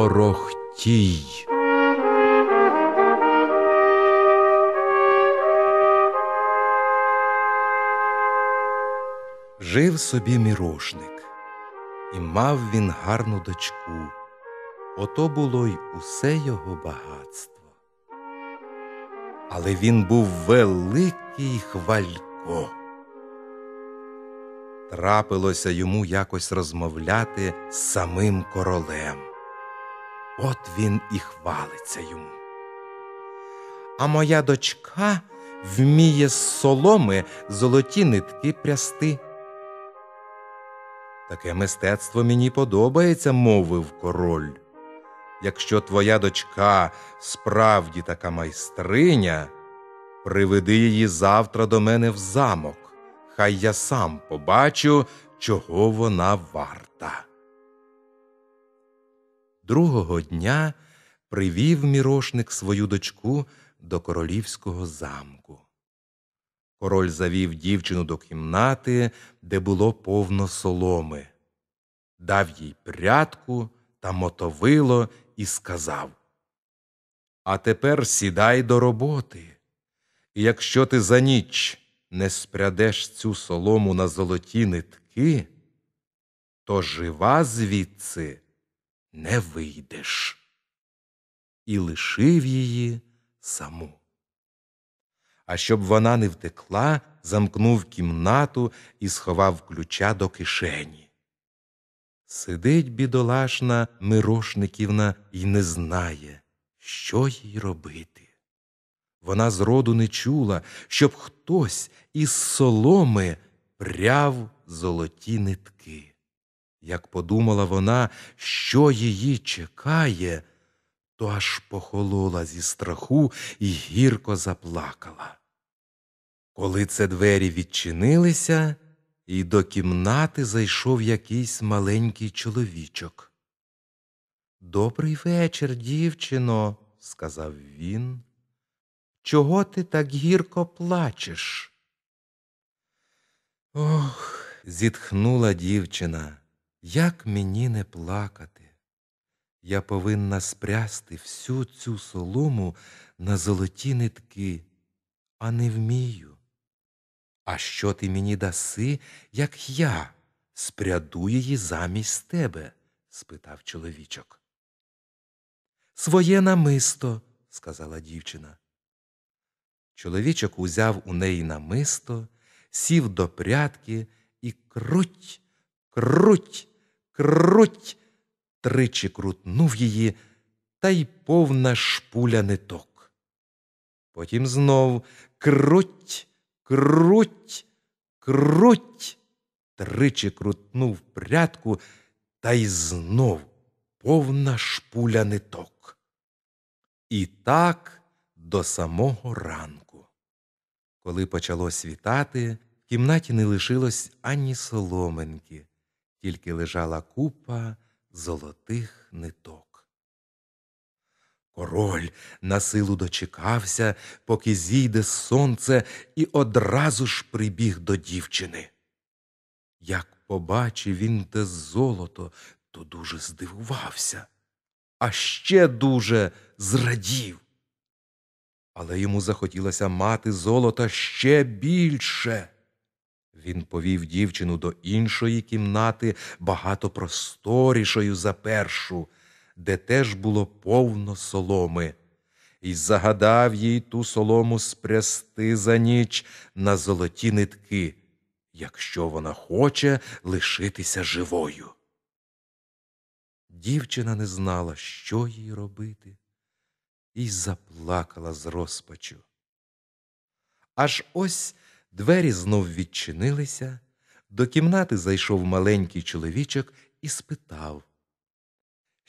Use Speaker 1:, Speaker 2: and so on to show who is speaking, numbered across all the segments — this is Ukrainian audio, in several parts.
Speaker 1: торохтій. Жив собі мірошник, і мав він гарну дочку. Ото було й усе його багатство. Але він був великий хвалько. Трапилося йому якось розмовляти з самим королем. От він і хвалиться йому. А моя дочка вміє з соломи золоті нитки прясти. Таке мистецтво мені подобається, мовив король. Якщо твоя дочка справді така майстриня, приведи її завтра до мене в замок. Хай я сам побачу, чого вона варта. Другого дня привів мірошник свою дочку до королівського замку. Король завів дівчину до кімнати, де було повно соломи, дав їй прядку та мотовило і сказав А тепер сідай до роботи, і якщо ти за ніч не спрядеш цю солому на золоті нитки, то жива звідси не вийдеш. І лишив її саму. А щоб вона не втекла, замкнув кімнату і сховав ключа до кишені. Сидить бідолашна Мирошниківна і не знає, що їй робити. Вона зроду не чула, щоб хтось із соломи пряв золоті нитки. Як подумала вона, що її чекає, то аж похолола зі страху і гірко заплакала. Коли це двері відчинилися, і до кімнати зайшов якийсь маленький чоловічок. Добрий вечір, дівчино, сказав він. Чого ти так гірко плачеш? Ох, зітхнула дівчина, як мені не плакати. Я повинна спрясти всю цю солому на золоті нитки, а не вмію. А що ти мені даси, як я спряду її замість тебе? спитав чоловічок. Своє намисто, сказала дівчина. Чоловічок узяв у неї намисто, сів до прядки і круть, круть, круть, тричі крутнув її, та й повна шпуля ниток. Потім знов круть, круть, круть, тричі крутнув прядку, та й знов повна шпуля ниток. І так до самого ранку. Коли почало світати, в кімнаті не лишилось ані соломинки, тільки лежала купа золотих ниток. Король на силу дочекався, поки зійде сонце, і одразу ж прибіг до дівчини. Як побачив він те золото, то дуже здивувався, а ще дуже зрадів. Але йому захотілося мати золота ще більше. Він повів дівчину до іншої кімнати, багато просторішою за першу де теж було повно соломи, і загадав їй ту солому спрясти за ніч на золоті нитки, якщо вона хоче лишитися живою. Дівчина не знала, що їй робити, і заплакала з розпачу. Аж ось двері знов відчинилися, до кімнати зайшов маленький чоловічок і спитав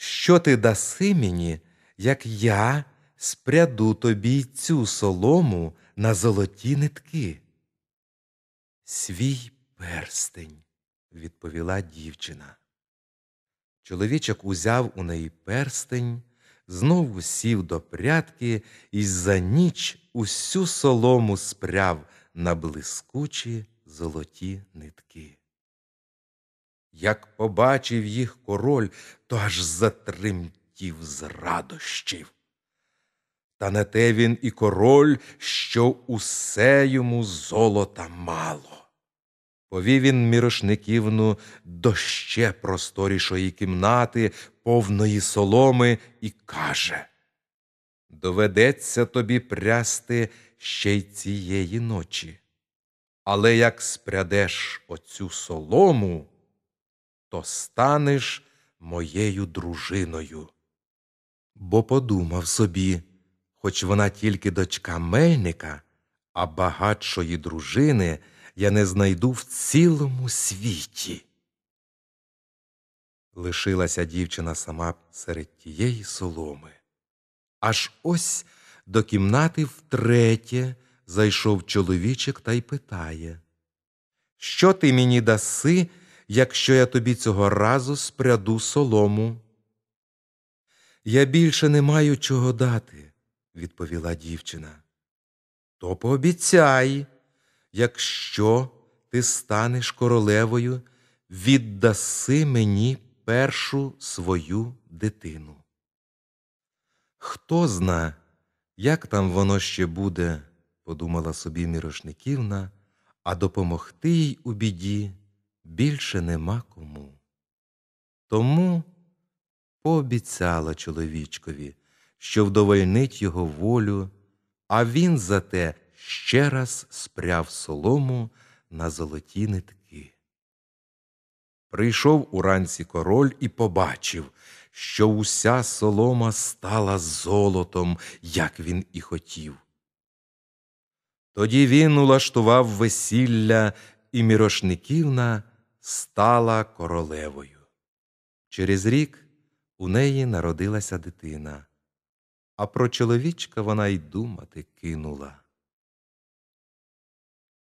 Speaker 1: що ти даси мені, як я спряду тобі цю солому на золоті нитки? Свій перстень, відповіла дівчина. Чоловічок узяв у неї перстень, знову сів до прядки і за ніч усю солому спряв на блискучі золоті нитки. Як побачив їх король, то аж затремтів з радощів. Та не те він і король, що усе йому золота мало. Повів він мірошниківну до ще просторішої кімнати, повної соломи, і каже Доведеться тобі прясти ще й цієї ночі. Але як спрядеш оцю солому, то станеш моєю дружиною. Бо подумав собі, хоч вона тільки дочка мельника, а багатшої дружини я не знайду в цілому світі. Лишилася дівчина сама серед тієї соломи. Аж ось до кімнати втретє зайшов чоловічок та й питає Що ти мені даси, якщо я тобі цього разу спряду солому? Я більше не маю чого дати, відповіла дівчина. То пообіцяй, якщо ти станеш королевою, віддаси мені першу свою дитину. Хто зна, як там воно ще буде, подумала собі Мірошниківна, а допомогти їй у біді більше нема кому. Тому пообіцяла чоловічкові, що вдовольнить його волю, а він зате ще раз спряв солому на золоті нитки. Прийшов уранці король і побачив, що уся солома стала золотом, як він і хотів. Тоді він улаштував весілля, і Мірошниківна стала королевою. Через рік у неї народилася дитина, а про чоловічка вона й думати кинула.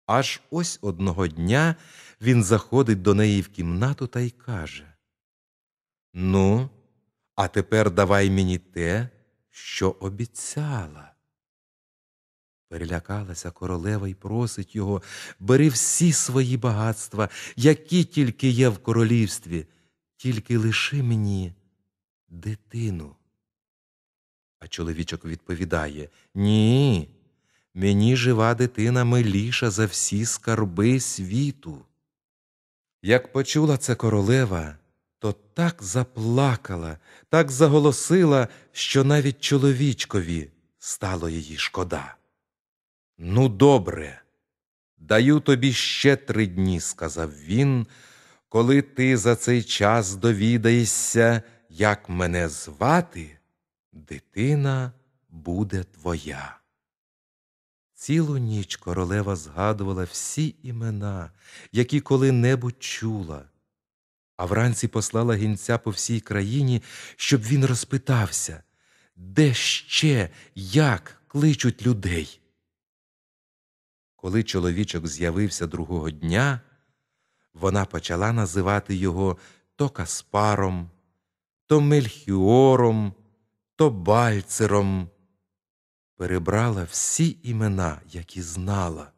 Speaker 1: Аж ось одного дня він заходить до неї в кімнату та й каже Ну, а тепер давай мені те, що обіцяла. Перелякалася королева й просить його бери всі свої багатства, які тільки є в королівстві, тільки лиши мені дитину. А чоловічок відповідає Ні, мені жива дитина миліша за всі скарби світу. Як почула це королева, то так заплакала, так заголосила, що навіть чоловічкові стало її шкода. Ну, добре, даю тобі ще три дні, сказав він, коли ти за цей час довідаєшся, як мене звати, дитина буде твоя. Цілу ніч королева згадувала всі імена, які коли-небудь чула, а вранці послала гінця по всій країні, щоб він розпитався, де ще, як кличуть людей. Коли чоловічок з'явився другого дня, вона почала називати його то Каспаром, то Мельхіором, то Бальцером. Перебрала всі імена, які знала.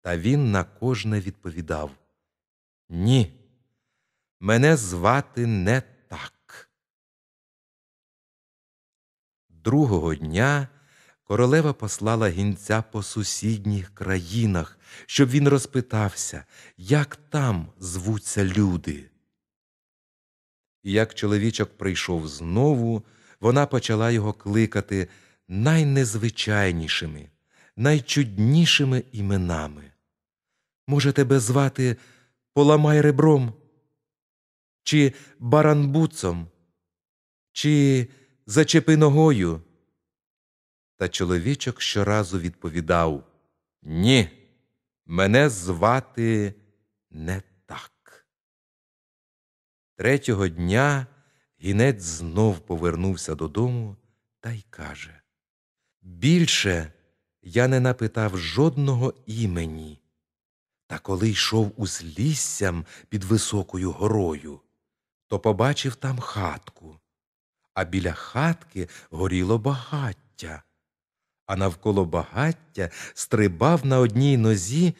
Speaker 1: Та він на кожне відповідав Ні, мене звати не так. Другого дня королева послала гінця по сусідніх країнах, щоб він розпитався, як там звуться люди. І як чоловічок прийшов знову, вона почала його кликати найнезвичайнішими, найчуднішими іменами. Може, тебе звати Поламай ребром, чи баранбуцом, чи зачепи ногою. Та чоловічок щоразу відповідав Ні, мене звати не так. Третього дня гінець знов повернувся додому та й каже Більше я не напитав жодного імені. Та коли йшов узліссям під високою горою, то побачив там хатку, а біля хатки горіло багаття а навколо багаття стрибав на одній нозі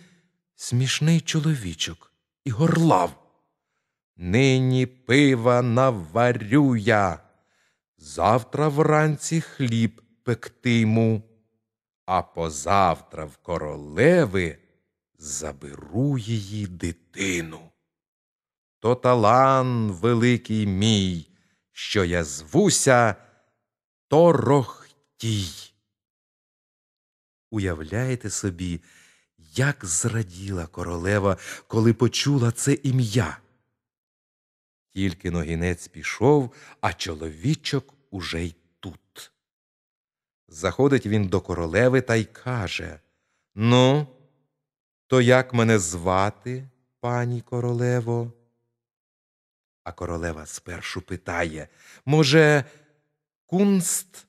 Speaker 1: смішний чоловічок і горлав. Нині пива наварю я, завтра вранці хліб пектиму, а позавтра в королеви заберу її дитину. То талан великий мій, що я звуся Торохтій. Уявляєте собі, як зраділа королева, коли почула це ім'я. Тільки ногінець пішов, а чоловічок уже й тут. Заходить він до королеви та й каже Ну, то як мене звати, пані королево? А королева спершу питає Може, кунст?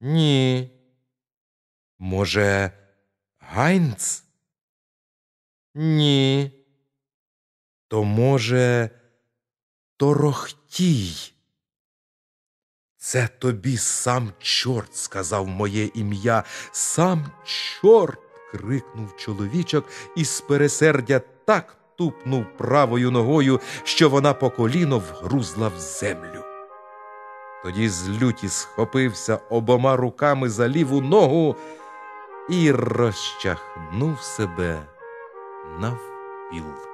Speaker 1: Ні. Може, Гайнц? Ні. То, може, Торохтій? Це тобі сам чорт сказав моє ім'я, сам чорт. крикнув чоловічок і з пересердя так тупнув правою ногою, що вона по коліно вгрузла в землю. Тоді з люті схопився обома руками за ліву ногу і розчахнув себе навпіл.